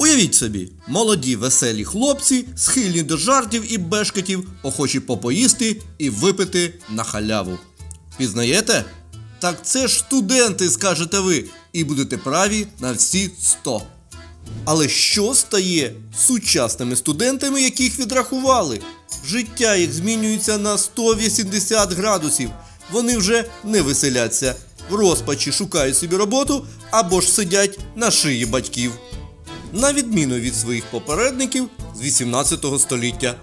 Уявіть собі, молоді веселі хлопці, схильні до жартів і бешкетів, охочі попоїсти і випити на халяву. Пізнаєте? Так це ж студенти, скажете ви, і будете праві на всі 100. Але що стає сучасними студентами, яких відрахували? Життя їх змінюється на 180 градусів. Вони вже не веселяться, в розпачі шукають собі роботу або ж сидять на шиї батьків. На відміну від своїх попередників з 18 століття.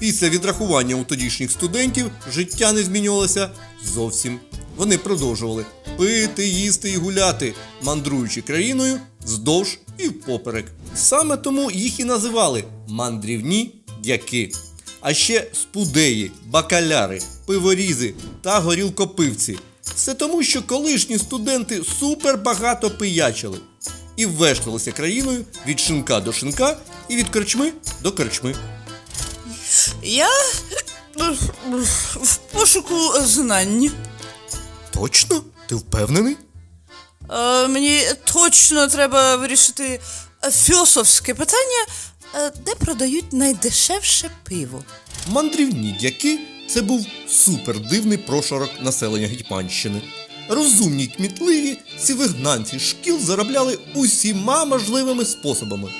Після відрахування у тодішніх студентів життя не змінювалося зовсім. Вони продовжували пити, їсти і гуляти, мандруючи країною вздовж і впоперек. Саме тому їх і називали мандрівні дяки. А ще спудеї, бакаляри, пиворізи та горілкопивці. Все тому, що колишні студенти супер багато пиячили і вешталися країною від шинка до шинка і від корчми до корчми. Я в пошуку знань. Точно? Ти впевнений? Е, мені точно треба вирішити філософське питання, е, де продають найдешевше пиво. Мандрівні дяки це був супер дивний прошарок населення Гетьманщини. Розумні й кмітливі ці вигнанці шкіл заробляли усіма можливими способами.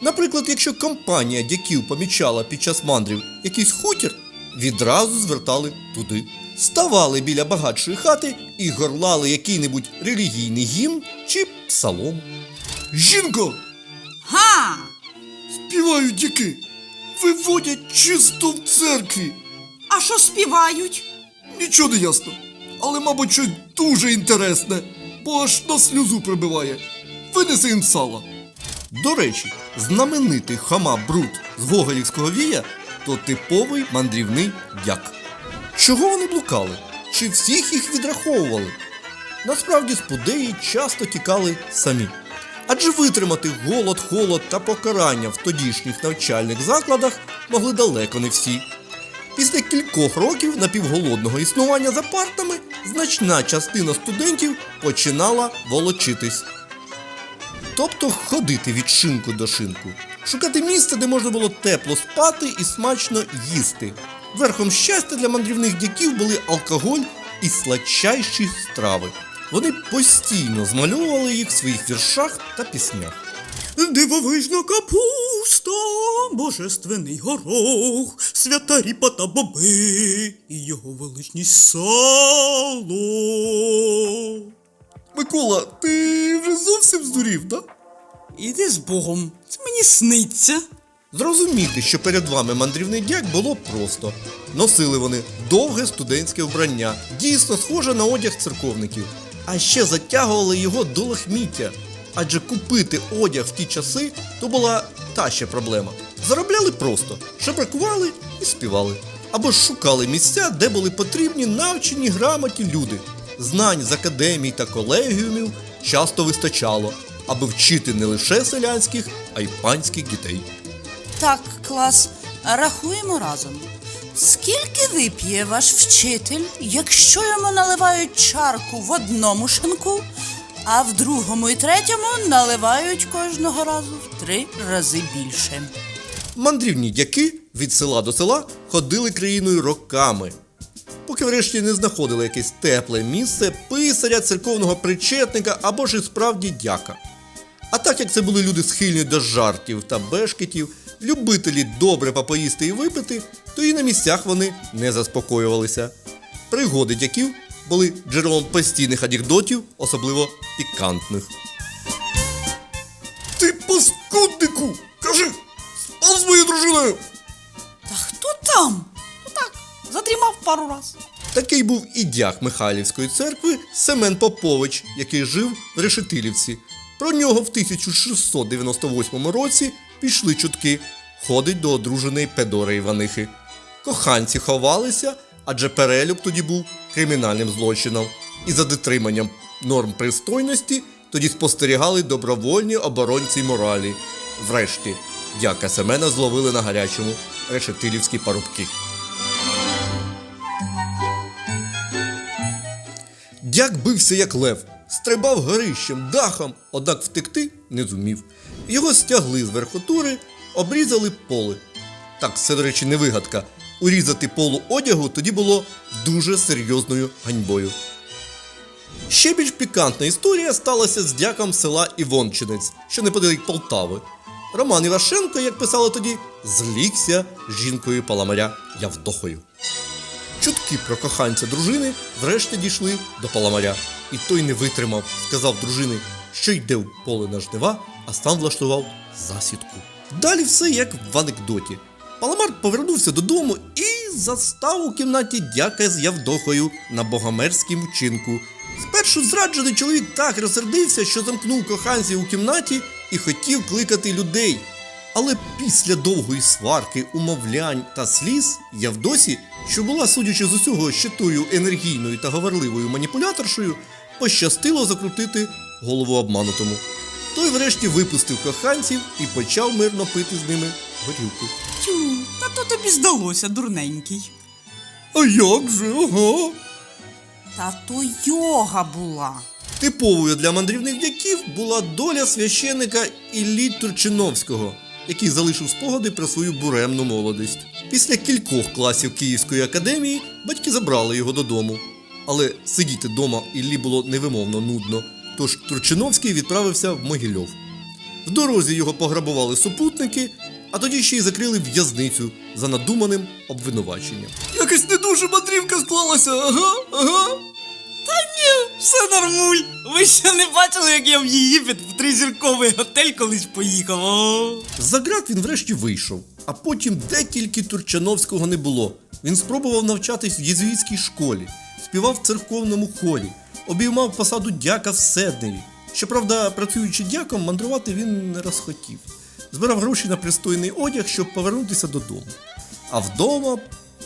Наприклад, якщо компанія дяків помічала під час мандрів якийсь хутір, відразу звертали туди. Ставали біля багатшої хати і горлали який-небудь релігійний гімн чи псалом. Жінко! Га! Співають дяки! Виводять чисто в церкві! А що співають? Нічого не ясно. Але, мабуть, щось дуже інтересне, бо аж на сльозу прибиває. Винеси їм сала. До речі, знаменитий хама Брут з Гоголівського вія то типовий мандрівний дяк. Чого вони блукали? Чи всіх їх відраховували? Насправді спудеї часто тікали самі. Адже витримати голод, холод та покарання в тодішніх навчальних закладах могли далеко не всі. Після кількох років напівголодного існування за партами значна частина студентів починала волочитись. Тобто ходити від шинку до шинку, шукати місце, де можна було тепло спати і смачно їсти. Верхом щастя для мандрівних дяків були алкоголь і сладчайші страви. Вони постійно змальовували їх в своїх віршах та піснях. Дивовижна капуста, божественний горох, свята ріпа та боби, і його величність сало. Микола, ти вже зовсім здурів, так? Іди з Богом, це мені сниться. Зрозуміти, що перед вами мандрівний дяк було просто. Носили вони довге студентське вбрання, дійсно схоже на одяг церковників. А ще затягували його до лахміття. Адже купити одяг в ті часи то була та ще проблема. Заробляли просто, шабракували і співали. Або ж шукали місця, де були потрібні навчені грамоті люди. Знань з академій та колегіумів часто вистачало, аби вчити не лише селянських, а й панських дітей. Так, клас, рахуємо разом. Скільки вип'є ваш вчитель, якщо йому наливають чарку в одному шинку, а в другому і третьому наливають кожного разу в три рази більше? Мандрівні дяки від села до села ходили країною роками, поки врешті не знаходили якесь тепле місце писаря, церковного причетника або ж і справді дяка. А так як це були люди схильні до жартів та бешкетів, любителі добре попоїсти і випити, то і на місцях вони не заспокоювалися. Пригоди дяків були джерелом постійних анекдотів, особливо пікантних. Ти паскуднику! Кажи, спав з моєю дружиною! Та хто там? Ну так, задрімав пару раз. Такий був і дяк Михайлівської церкви Семен Попович, який жив в Решетилівці. Про нього в 1698 році пішли чутки. Ходить до одруженої Педори Іванихи. Коханці ховалися, адже перелюб тоді був кримінальним злочином. І за дотриманням норм пристойності тоді спостерігали добровольні оборонці моралі. Врешті, дяка Семена зловили на гарячому решетилівські парубки. Дяк бився як лев, стрибав горищем, дахом, однак втекти не зумів. Його стягли з верхотури, обрізали поле. Так, це, до речі, не вигадка. Урізати полу одягу тоді було дуже серйозною ганьбою. Ще більш пікантна історія сталася з дяком села Івончинець, що неподалік Полтави. Роман Івашенко, як писали тоді, злігся жінкою паламаря Явдохою. Чутки про коханця дружини врешті дійшли до паламаря, і той не витримав, сказав дружини, що йде в поле на жнива, а сам влаштував засідку. Далі все як в анекдоті. Паламар повернувся додому і застав у кімнаті дяка з Явдохою на богомерзькім вчинку. Спершу зраджений чоловік так розсердився, що замкнув коханців у кімнаті і хотів кликати людей. Але після довгої сварки, умовлянь та сліз Явдосі, що була, судячи з усього, щитою енергійною та говорливою маніпуляторшою, пощастило закрутити голову обманутому. Той врешті випустив коханців і почав мирно пити з ними горілку. Тю, та то тобі здалося, дурненький. А як же, ага. Та то йога була. Типовою для мандрівних дяків була доля священика Іллі Турчиновського, який залишив спогади про свою буремну молодість. Після кількох класів Київської академії батьки забрали його додому. Але сидіти вдома Іллі було невимовно нудно, тож Турчиновський відправився в Могильов. В дорозі його пограбували супутники, а тоді ще й закрили в'язницю за надуманим обвинуваченням. Якось не дуже мандрівка склалася, ага, ага. Та ні, Все нормуль. Ви ще не бачили, як я в Єгипет в тризірковий готель колись поїхав. О. За ґрат він врешті вийшов, а потім де тільки Турчановського не було. Він спробував навчатись в єзуїтській школі, співав в церковному хорі, обіймав посаду дяка в Седневі. Щоправда, працюючи дяком, мандрувати він не розхотів. Збирав гроші на пристойний одяг, щоб повернутися додому. А вдома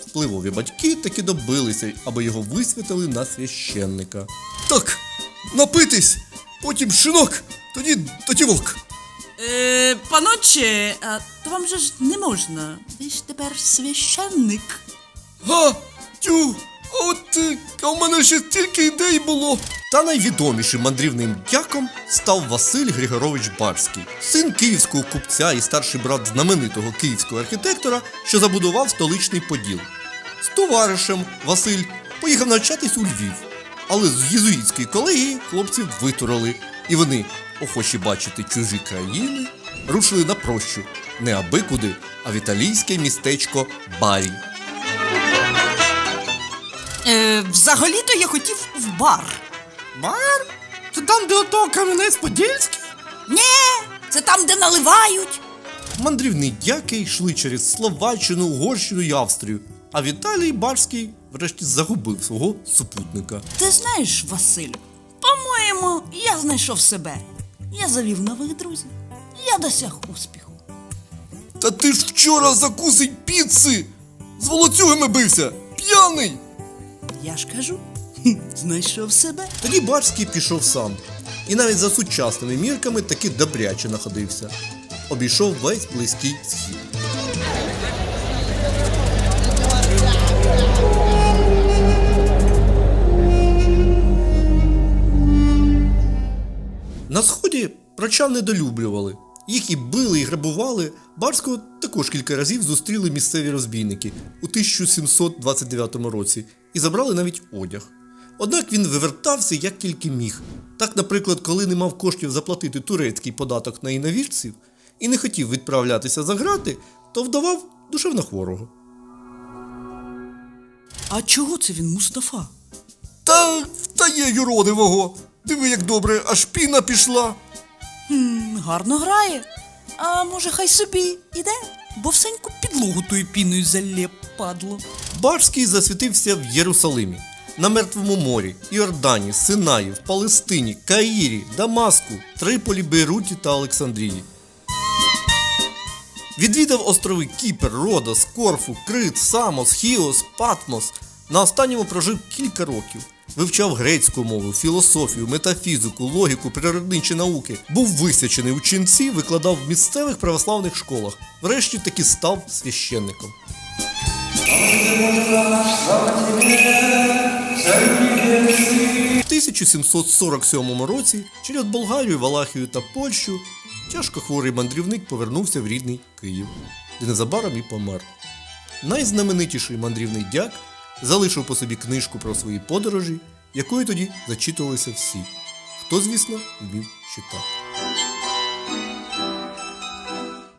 впливові батьки таки добилися, аби його висвятили на священника. Так, напитись, потім шинок, тоді татівок. Е, паноче, а то вам же ж не можна. Ви ж тепер священник. Га, тю, от е, а в мене ще стільки ідей було. Та найвідомішим мандрівним дяком став Василь Григорович Барський, син київського купця і старший брат знаменитого київського архітектора, що забудував столичний поділ. З товаришем Василь поїхав навчатись у Львів, але з єзуїтської колегії хлопців витурали, і вони, охочі бачити чужі країни, рушили на прощу не аби куди, а в італійське містечко Барі. Е, взагалі-то я хотів в бар. Бар? Це там, де ото камінець Подільський? Ні, це там, де наливають. Мандрівні дяки йшли через Словаччину, Угорщину і Австрію, а Віталій Барський врешті загубив свого супутника. Ти знаєш, Василь, по-моєму, я знайшов себе. Я завів нових друзів. Я досяг успіху. Та ти ж вчора закусить піци! З волоцюгами бився! П'яний! Я ж кажу, знайшов себе. Тоді Барський пішов сам. І навіть за сучасними мірками таки добряче находився. Обійшов весь близький схід. На сході прочан недолюблювали. Їх і били, і грабували. Барського також кілька разів зустріли місцеві розбійники у 1729 році і забрали навіть одяг. Однак він вивертався як тільки міг. Так, наприклад, коли не мав коштів заплатити турецький податок на іноземців і не хотів відправлятися за грати, то вдавав душевнохворого. А чого це він Мустафа? Та втає юродивого. Диви, як добре, аж піна пішла. М, гарно грає. А може, хай собі іде? Бо всеньку підлогу тою піною залє, падло. Барський засвітився в Єрусалимі, на Мертвому морі, Іордані, Синаї, в Палестині, Каїрі, Дамаску, Триполі, Бейруті та Олександрії. Відвідав острови Кіпр, Родос, Корфу, Крит, Самос, Хіос, Патмос. На останньому прожив кілька років. Вивчав грецьку мову, філософію, метафізику, логіку, природничі науки. Був висячений у ченці, викладав в місцевих православних школах. Врешті таки став священником. В 1747 році через Болгарію, Валахію та Польщу тяжко хворий мандрівник повернувся в рідний Київ, де незабаром і помер. Найзнаменитіший мандрівний дяк залишив по собі книжку про свої подорожі, якою тоді зачитувалися всі, хто, звісно, вмів читати.